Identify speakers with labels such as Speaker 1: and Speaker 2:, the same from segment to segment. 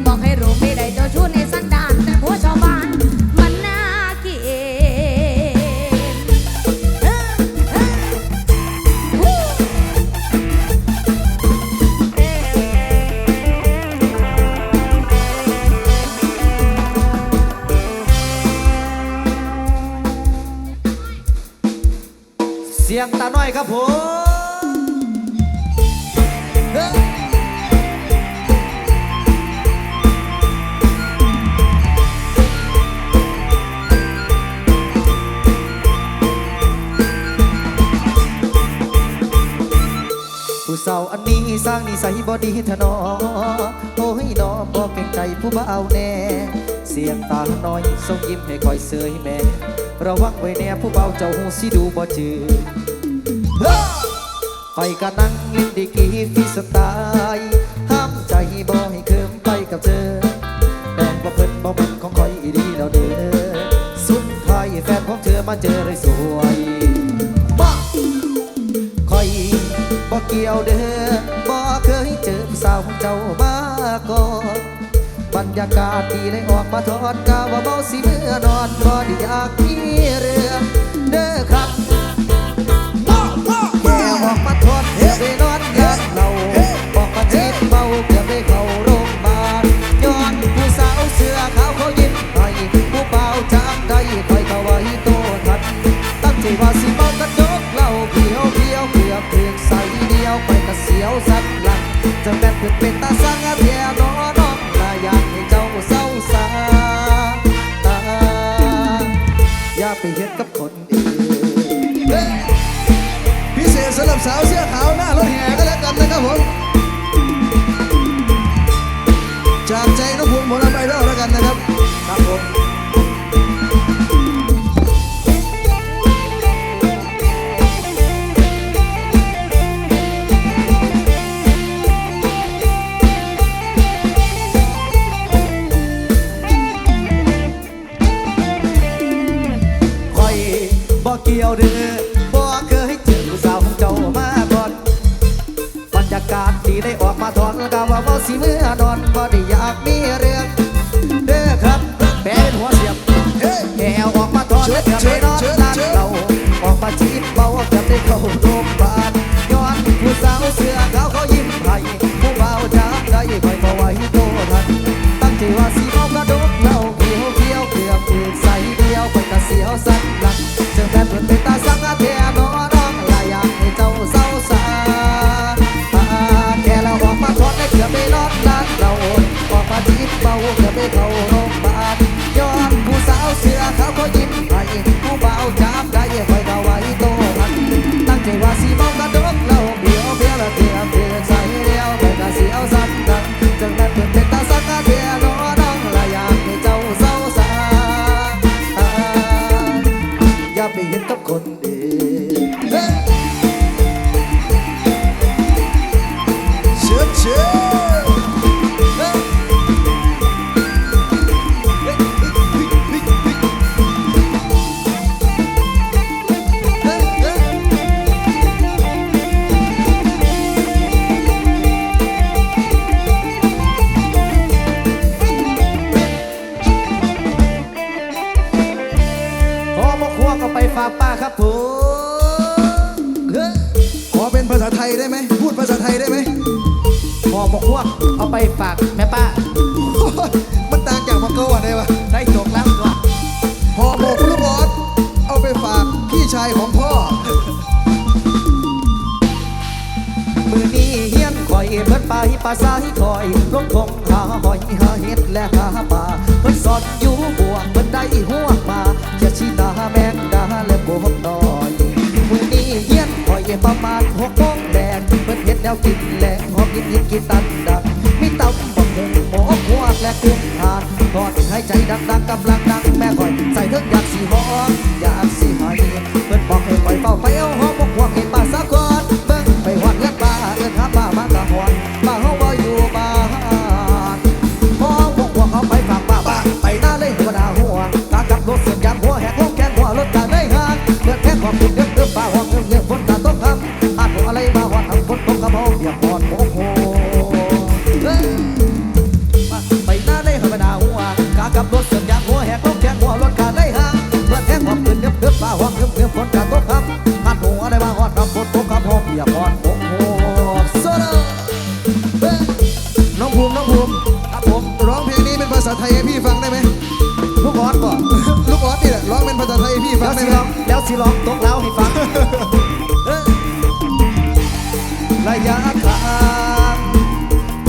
Speaker 1: queria. ้าอันนี้สร้างนิสัยบ่ดีทนอ
Speaker 2: โอ้ยนอบ่เก่งใจผู้บ่าวแน่ เสียงตาน้อยส่งยิ้มให้คอยเสยแม่ ระวังไว้แน่ผู้เบาเจ้าหูสิดูบ่จือ
Speaker 3: เฮ้ย
Speaker 2: ไปก็นั่งลิ้นดีกีฟีสไตล์ห้ามใจบ่ให้เคิมไปกับเธอแต่ว่าเพิ่นบ่มันของคอยอีดีแล้วเด้อสุดท้ายแฟนของเธอมาเจอเลยส เกี่ยวเด้อบ่เคยเจอสาวเจ้ามาก่อนบรรยากาศดีเลยออกมาทอดกาว่าเบาสิเมื่อนอนบ่ได้อยากมีเรือเด้อครับ สักหลังจะแม่นเป็นเป็นตาสังเทียนอน้องลาอยากให้เจ้าเศร้าสาตาอย่าไปเฮ็ดกับคนอื่น
Speaker 3: พิเศษสำหรับสาวเสื้อขาวหน้ารถแห่ก็แล้วกันนะครับผม เกี่
Speaker 2: ยวเด้อบ่เคยเจอผู้สาวของเจ้ามาก่อนบรรยากาศดีได้ออกมาถอนกาว่าบ่สิเมื่อนอนบ่ได้อยากมีเรื่องเด้อครับแปลเป็นหัวเสียบ
Speaker 3: เฮ้ย
Speaker 2: แกวออกมาถอนแล้วเกือบได้นอนนานเราออกมาจีบเบาเกือบได้เข้าโรงพยาบาลย้อนผู้สาวเสื้อขาวเขายิ้มให้ผู้เบาจ้าได้คอยมาไว้โตทันตั้งใจว่าสิเมากระดกเหล้าเขียวเขียวเกือบถึกใส่เดียวไปกะเสียวสันหลั เทียนอน้องลายอยากให้เจ้าเศร้าสาแค่เรออกมาทอนได้เกือบได้นอนนานเราออกมาจีบเบาเกือบได้เข้าร พอมาควงเอาไปฝากแม่ป้า
Speaker 3: โอ้ยมันต่างจากมังเกาอะไรวะ
Speaker 2: ได้จกแล้วตัว
Speaker 3: พอหมกลูกออสเอาไปฝากพี่ชายของพ่อ
Speaker 2: มือนี้เฮียนคอยเพิ่นไปป่าสายคอยลงทงหาหอยหาเห็ดและหาปลาเพิ่นสอนอยู่บ่วงเพิ่นได้หัวมาจะชีตาแมงดาและกบน้อย มือนี้เฮียนคอยประมาณหกโมงแดงเพิ่นเฮ็ด แนวกินแหลงหอมยิบยิบกินตันดังมีเต้าบักหงหมหัวกและกุ้งทานทอดให้ใจดังดังกำลังดังแม่คอย ใส่เถิงอยากสีหอมอยากสีหอยเพิ่นบอกให้ไปเฝ้าไปเอาหอม ยพรโอ้โห
Speaker 3: โซโล่
Speaker 2: น้องภูมิน้องภูมิครับผม
Speaker 3: ร้องเพลงนี้เป็นภาษาไทยให้พี่ฟังได้ไหม
Speaker 2: ลูกออสก่อน
Speaker 3: ลูกออสนี่แหละร้องเป็นภาษาไทยให้พี่ฟังได้ไหม
Speaker 2: แล้วสิร้องตกแล้วให้ฟังระยะทาง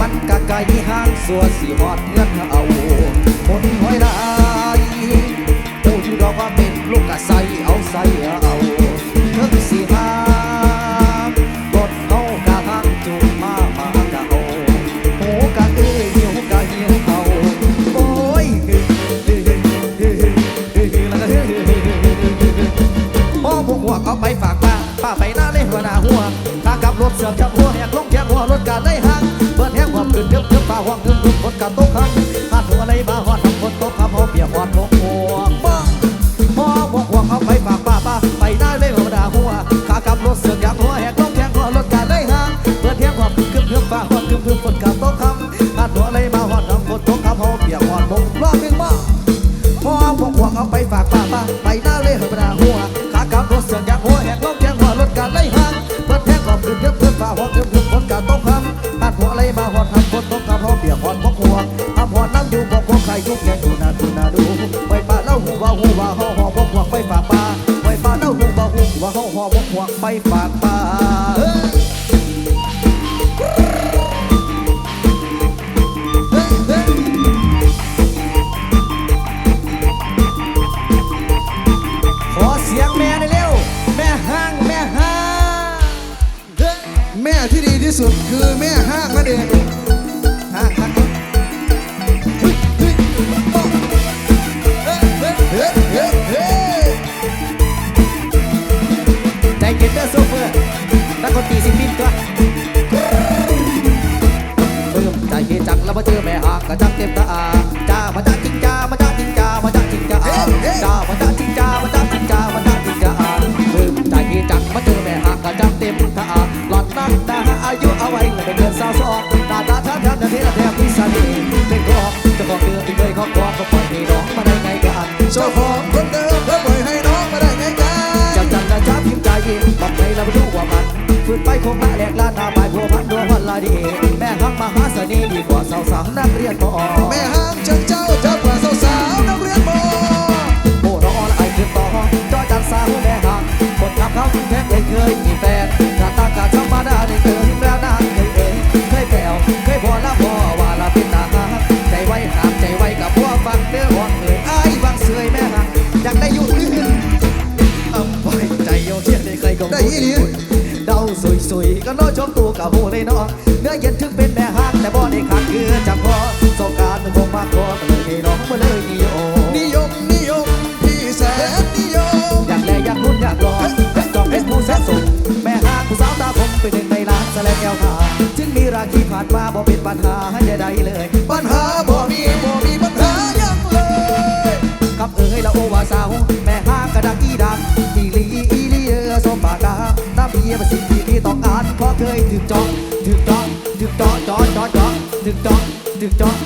Speaker 2: มันกะไกลห่างสัวสีหอดเงื่อนเอาคนหอยได้ผู้ที่รอว่าเป็นลูกกะใสเอาใสเอาำตกคำข้าตัวเลยมาหอดน้ำคนตกคำหอเปียกหอดมงรอบหนึ่งมาพอเอาพวกพวเอาไปฝากป้าป้าไปหน้าเลยหัวราหัวขากำรถเสือกยางหัวแหกล้มแกงหัวรถการไล่ห่างเปิดแทงกอบขึ้นเยอะเพื่อนฝ่าหอดเยอะเพื่อนคนกาตกคำข้าตัวเลยมาหอดน้ำคนตกคำหอเปียกหอดมงหัวอาหอดน้ำอยู่บอกพวกใครทุกแกงดูนาดูนาดูไปป้าเล่าหัวหัวห่อห่อพวกหัวไปฝากป้าไปป้าเล่าหัวหัวห่อห่อพวกหัวไปฝากป้าุ
Speaker 3: ดคือแม่ห้างนั่นเอง
Speaker 2: ห้าง
Speaker 3: ฮัก
Speaker 2: ใจเย็นเด้อโซเฟอร์นักดนตีสิบินตัวเมใจเย็นจังแล้วมาเจอแม่ห้างกะจับเต็มตา คงมาเล็กลานนาบายผัวพันดวงวันละดี
Speaker 3: แม่
Speaker 2: ห้างมหาเสน่ห์ดีกว่าสาวสาวนักเรียนปอ
Speaker 3: แม่ห้างจัง
Speaker 2: ที่ผ่านมาบ่เป็นปัญหาให้ใดๆเลย
Speaker 3: ปัญหาบ่มีบ่มีปัญหายังเลย
Speaker 2: กับเอ๋ยละโอวาสาว แม่ห้างกระดักอีดังอีลีอีลีเออสมปากาตามเพียปรสิทธิที่ต้องการเพราะเคยถึกจองถึกจองถึกจองจอจอจอถึกจองถึกจอง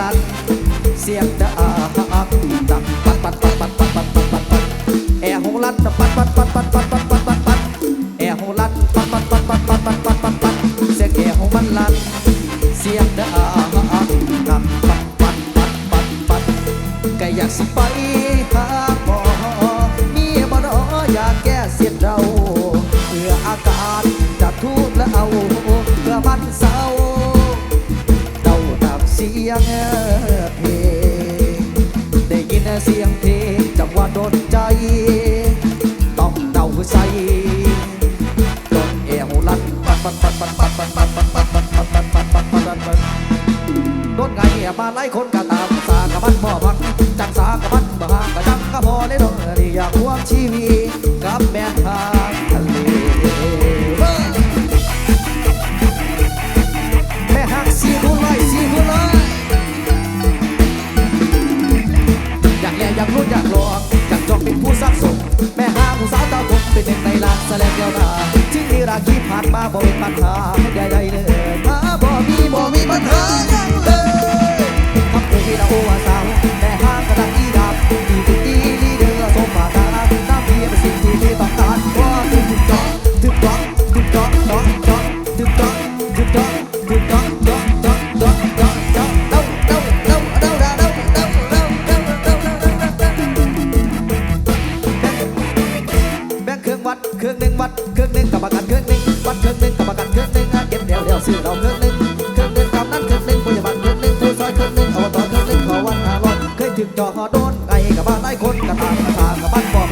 Speaker 2: ลัด
Speaker 3: เสี
Speaker 2: ยงดังดังปัดปัดปัดปัดปัดปัดปัดปัดปัดแอวลัดปัดปัดปัดปัดปัดปัดปัดปัดปัดแอวลัดปัดปัดปัดปัดปัดปัดปัดปัดปัดเสียงแอวมันลัด เสียงดังดังปัดปัดปัดปัดปัดก็อยากสิไป ดนใจ ต้องเดาใส่โดนเอวลัดปัดปัดปัดปัดปัดปัดปัดปัดปัดปัดปัดปัดปัดปัดปัดปัดโดนไงมาไล่คนกะตามสากับมันบ่อพักจังสากับมันบ่หางกะจังกะพอได้ดอกนี่อยกควงชีวี งในล้านแสลงเดียวดายที่นี่ราคีผ่านมาบ่เป็นปัญหาใดๆเลยมาบ่มีบ่มีปัญหาอย่างเลยคำพูดที่เราว่าสาวแต่ห้างกระดัง จอดโดนไก่กับบ้านไอ้คนกระตามกระตามกับบ้านบอก